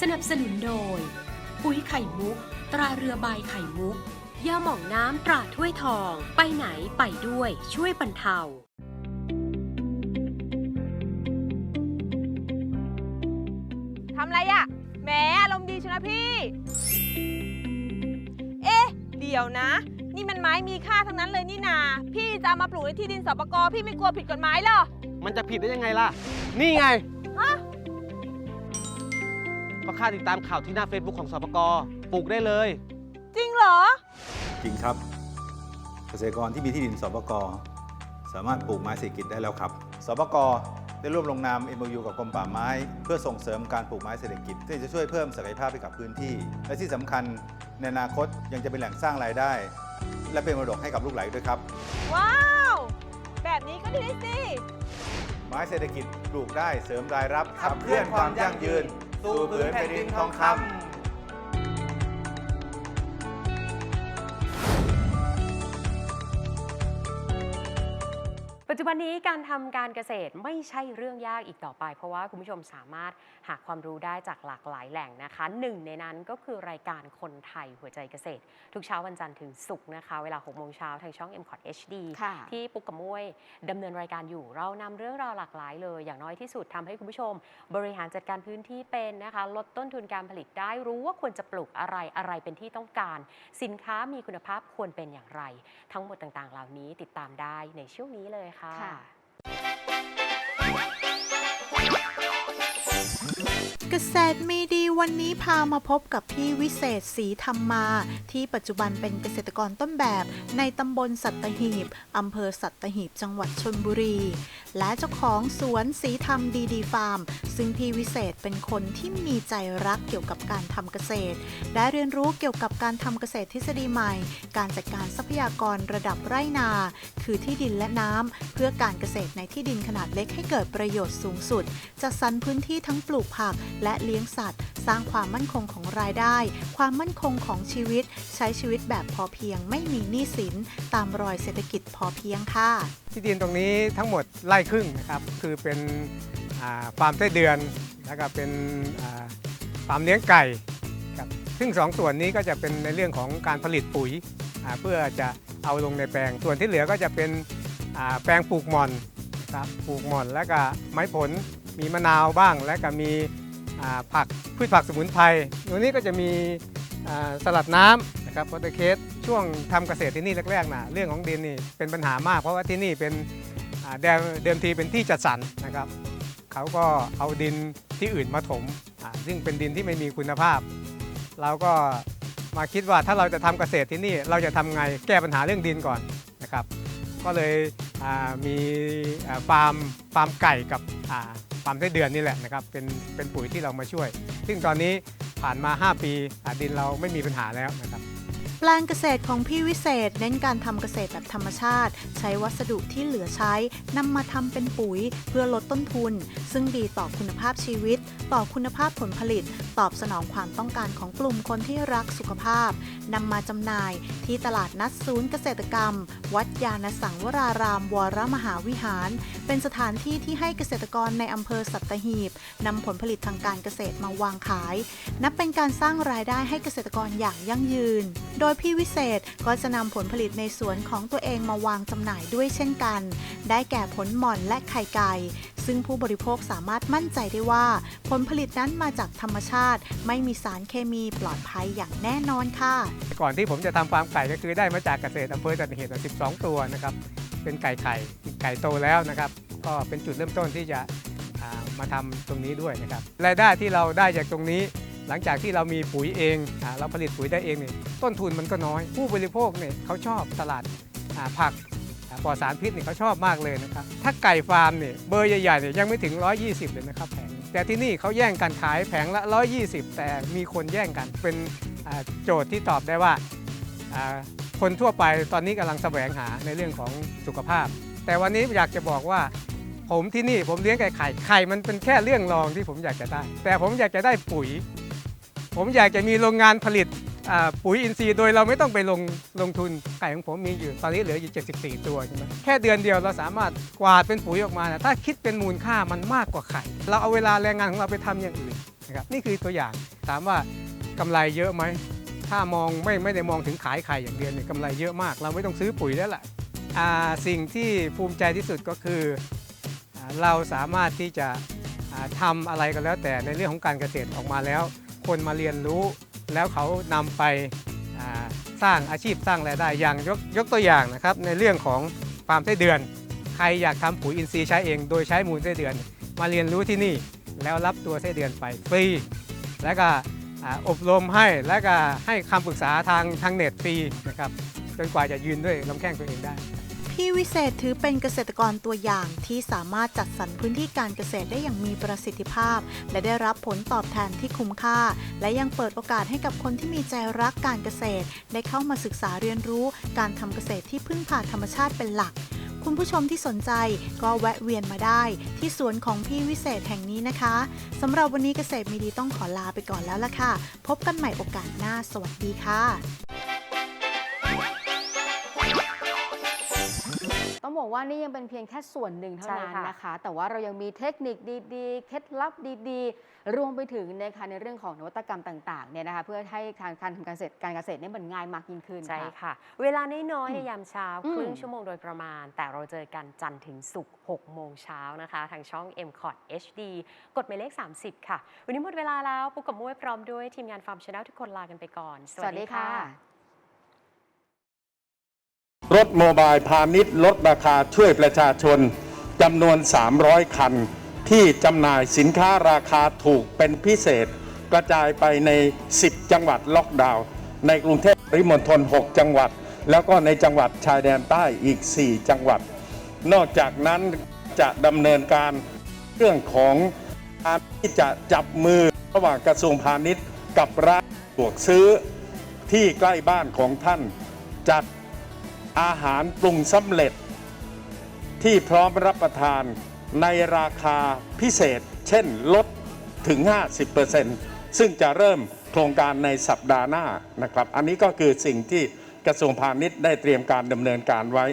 สนับสนุนโดย ปุ๋ยไข่มุก ตราเรือใบไข่มุกยาหม่องน้ำตราถ้วยทอง ไปไหนไปด้วยช่วยบรรเทา ทำไรอะ่ะแหมอารมณ์ดีชนะพี่ เอ๊ะ เดี๋ยวนะ นี่มันไม้มีค่าทั้งนั้นเลยนี่นา พี่จะเอามาปลูกในที่ดินสปกพี่ไม่กลัวผิดกฎหมายเหรอ มันจะผิดได้ยังไงล่ะ นี่ไง ฮะ ก็ค่าติดตามข่าวที่หน้า Facebook ของสปกปลูกได้เลย จริงเหรอ จริงครับ เกษตรกรที่มีที่ดินสปกสามารถปลูกไม้เศรษฐกิจได้แล้วครับสปกได้ร่วมลงนาม MOU กับกรมป่าไม้ เพื่อส่งเสริมการปลูกไม้เศรษฐกิจที่จะช่วยเพิ่มศักยภาพให้กับพื้นที่ และที่สำคัญในอนาคตยังจะเป็นแหล่งสร้างรายได้ และเป็นมรดกให้กับลูกหลานด้วยครับ ว้าว แบบนี้ก็ดีสิ ไม้เศรษฐกิจปลูกได้เสริมรายรับขับเคลื่อนความยั่งยืน สู่ผืนแผ่นดินทองคำ ปัจจุบันนี้การทำการเกษตรไม่ใช่เรื่องยากอีกต่อไป เพราะว่าคุณผู้ชมสามารถหาความรู้ได้จากหลากหลายแหล่งนะคะหนึ่งในนั้นก็คือรายการคนไทยหัวใจเกษตร ทุกเช้าวันจันทร์ถึงศุกร์นะคะ เวลา6โมงเช้าทางช่อง m c o t HD ค่ะที่ปุ๊กกับมุ้ยดำเนินรายการอยู่ เรานำเรื่องราวหลากหลายเลย อย่างน้อยที่สุดทำให้คุณผู้ชม บริหารจัดการพื้นที่เป็นนะคะ ลดต้นทุนการผลิตได้รู้ว่าควรจะปลูกอะไรอะไรเป็นที่ต้องการ สินค้ามีคุณภาพควรเป็นอย่างไร ทั้งหมดต่างๆ เหล่านี้ติดตามได้ในช่วงนี้เลยค่ะค่ะ เกษตรมีดีวันนี้พามาพบกับพี่วิเศษศรีธรรมมา ที่ปัจจุบันเป็นเกษตรกรต้นแบบ ในตำบลสัตหีบอำเภอสัตหีบจังหวัดชนบุรี และเจ้าของสวนศรีธรรมดีดีฟาร์ม ซึ่งพี่วิเศษเป็นคนที่มีใจรักเกี่ยวกับการทำเกษตร ได้เรียนรู้เกี่ยวกับการทำเกษตรทฤษฎีใหม่ การจัดการทรัพยากรระดับไร่นา คือที่ดินและน้ำเพื่อการเกษตรในที่ดินขนาดเล็กให้เกิดประโยชน์สูงสุดจัดสรรพื้นที่ทั้งปลูกผักและเลี้ยงสัตว์ สร้างความมั่นคงของรายได้ ความมั่นคงของชีวิต ใช้ชีวิตแบบพอเพียง ไม่มีหนี้สิน ตามรอยเศรษฐกิจพอเพียงค่ะ ที่ดินตรงนี้ทั้งหมดไร่ครึ่งนะครับ คือเป็นฟาร์มไส้เดือน แล้วก็เป็นฟาร์มเลี้ยงไก่ครับซึ่งสองส่วนนี้ก็จะเป็นในเรื่องของการผลิตปุ๋ยเพื่อจะเอาลงในแปลง ส่วนที่เหลือก็จะเป็นแปลงปลูกหม่อนครับปลูกหม่อนแล้วก็ไม้ผล มีมะนาวบ้าง แล้วก็มีผักพืชผักสมุนไพรตรงนี้ก็จะมีสลัดน้ำนะครับโพเตเคสช่วงทำเกษตรที่นี่แรกๆนะเรื่องของดินนี่เป็นปัญหามาก เพราะว่าที่นี่เป็นเดิมทีเป็นที่จัดสรรนะครับเขาก็เอาดินที่อื่นมาถม ซึ่งเป็นดินที่ไม่มีคุณภาพ เราก็มาคิดว่าถ้าเราจะทำเกษตรที่นี่เราจะทำไงแก้ปัญหาเรื่องดินก่อนนะครับ ก็เลยมีฟาร์มฟาร์มไก่กับ ฟาร์มไส้เดือนนี่แหละนะครับเป็นเป็นปุ๋ยที่เรามาช่วย ซึ่งตอนนี้ผ่านมา 5 ปีอ่าดินเราไม่มีปัญหาแล้วนะครับ แปลงเกษตรของพี่วิเศษ เน้นการทำเกษตรแบบธรรมชาติ ใช้วัสดุที่เหลือใช้นำมาทำเป็นปุ๋ยเพื่อลดต้นทุน ซึ่งดีต่อคุณภาพชีวิต ต่อคุณภาพผลผลิต ตอบสนองความต้องการของกลุ่มคนที่รักสุขภาพนำมาจำหน่ายที่ตลาดนัดศูนย์เกษตรกรรม วัดยาณสังวรารามวรมหาวิหาร เป็นสถานที่ที่ให้เกษตรกรในอำเภอสัตหีบนำผลผลิตทางการเกษตรมาวางขาย นับเป็นการสร้างรายได้ให้เกษตรกรอย่างยั่งยืน โดยพี่วิเศษก็จะนำผลผลิตในสวนของตัวเองมาวางจำหน่ายด้วยเช่นกัน ได้แก่ผลหม่อนและไข่ไก่ ซึ่งผู้บริโภคสามารถมั่นใจได้ว่า ผลผลิตนั้นมาจากธรรมชาติ ไม่มีสารเคมีปลอดภัยอย่างแน่นอนค่ะ ก่อนที่ผมจะทำฟาร์มไก่ก็คือได้มาจากเกษตรอำเภอจันเหตุ12 ตัวนะครับ เป็นไก่ไข่ไก่โตแล้วนะครับ ก็เป็นจุดเริ่มต้นที่จะามาทำตรงนี้ด้วยนะครับ รายได้ที่เราได้จากตรงนี้ หลังจากที่เรามีปุ๋ยเองอเราผลิตปุ๋ยได้เองเนี่ยต้นทุนมันก็น้อย ผู้บริโภคเนี่ยเขาชอบตลาดผักปลอดสารพิษเนี่ยเขาชอบมากเลยนะครับ ถ้าไก่ฟาร์มเนี่ยเบอร์ใหญ่ๆเนี่ยยังไม่ถึง 120 เลยนะครับแผง แต่ที่นี่เขาแย่งกันขายแผงละ 120 แต่มีคนแย่งกัน เป็นโจทย์ที่ตอบได้ว่าอ่าคนทั่วไปตอนนี้กำลังแสวงหาในเรื่องของสุขภาพ แต่วันนี้อยากจะบอกว่า ผมที่นี่ผมเลี้ยงไก่ไข่ ไข่มันเป็นแค่เรื่องรองที่ผมอยากจะได้ แต่ผมอยากจะได้ปุ๋ย ผมอยากจะมีโรงงานผลิตปุ๋ยอินทรีย์โดยเราไม่ต้องไปลงลงทุนไก่ของผมมีอยู่ตอนนี้เหลืออยู่ 74 ตัวใช่ไหมแค่เดือนเดียวเราสามารถกวาดเป็นปุ๋ยออกมานะถ้าคิดเป็นมูลค่ามันมากกว่าไข่ เราเอาเวลาแรงงานของเราไปทำอย่างอื่นนะครับนี่คือตัวอย่างถามว่ากำไรเยอะไหมถ้ามองไม่ไม่ได้มองถึงขายไข่อย่างเดียวเนี่ยกำไรเยอะมาก เราไม่ต้องซื้อปุ๋ยแล้วล่ะสิ่งที่ภูมิใจที่สุดก็คือเราสามารถที่จะอ่าทำอะไรก็แล้วแต่ในเรื่องของการเกษตรออกมาแล้ว คนมาเรียนรู้ แล้วเขานำไปสร้างอาชีพสร้างรายได้อย่างยกยกตัวอย่างนะครับในเรื่องของฟาร์มไส้เดือน ใครอยากทำปุ๋ยอินทรีย์ใช้เอง โดยใช้มูลไส้เดือน มาเรียนรู้ที่นี่แล้วรับตัวไส้เดือนไปฟรี แล้วก็อบรมให้แล้วก็ให้คำปรึกษาทางทางเน็ตฟรีนะครับจนกว่าจะยืนด้วยลำแข้งตัวเองได้ พี่วิเศษถือเป็นเกษตรกรตัวอย่างที่สามารถจัดสรรพื้นที่การเกษตรได้อย่างมีประสิทธิภาพ และได้รับผลตอบแทนที่คุ้มค่า และยังเปิดโอกาสให้กับคนที่มีใจรักการเกษตร ได้เข้ามาศึกษาเรียนรู้การทำเกษตรที่พึ่งพาธรรมชาติเป็นหลักคุณผู้ชมที่สนใจก็แวะเวียนมาได้ ที่สวนของพี่วิเศษแห่งนี้นะคะสำหรับวันนี้เกษตรมีดีต้องขอลาไปก่อนแล้วล่ะค่ะ พบกันใหม่โอกาสหน้า สวัสดีค่ะ ต้องบอกว่านี่ยังเป็นเพียงแค่ส่วนหนึ่งเท่าใช่นั้นค่ะนะคะ แต่ว่าเรายังมีเทคนิคดีๆ เคล็ดลับดีๆ รวมไปถึงนะคะในเรื่องของนวัตกรรมต่างๆเนี่ยนะคะเพื่อให้การการทำการเกษตรการเกษตรเนี่ยมันง่ายมากยิ่งขึ้นใช่ค่ะค่ะเวลาน้อยๆในยามเช้าอืมครึ่งชั่วโมงโดยประมาณ แต่เราเจอกันจันทร์ถึงศุกร์6โมงเช้านะคะ ทางช่อง m c o t HD กดหมายเลข 30 ค่ะ วันนี้หมดเวลาแล้วปุ๊กกับมุ้ยพร้อมด้วยทีมงานฟาร์มชาแนลทุกคนลากันไปก่อน สวัสดีค่ะ รถโมบายพาณิชย์ลดราคาช่วยประชาชนจำนวน 300 คัน ที่จำหน่ายสินค้าราคาถูกเป็นพิเศษ กระจายไปใน 10 จังหวัดล็อกดาวน์ในกรุงเทพปริมณฑล6 จังหวัด แล้วก็ในจังหวัดชายแดนใต้อีก 4 จังหวัด นอกจากนั้นจะดำเนินการเรื่องของการที่จะจับมือระหว่างกระทรวงพาณิชย์กับร้านสะดวกซื้อที่ใกล้บ้านของท่านจัด อาหารปรุงสำเร็จ ที่พร้อมรับประทานในราคาพิเศษ เช่นลดถึง 50%ซึ่งจะเริ่มโครงการในสัปดาห์หน้านะครับ อันนี้ก็คือสิ่งที่กระทรวงพาณิชย์ได้เตรียมการดำเนินการไว้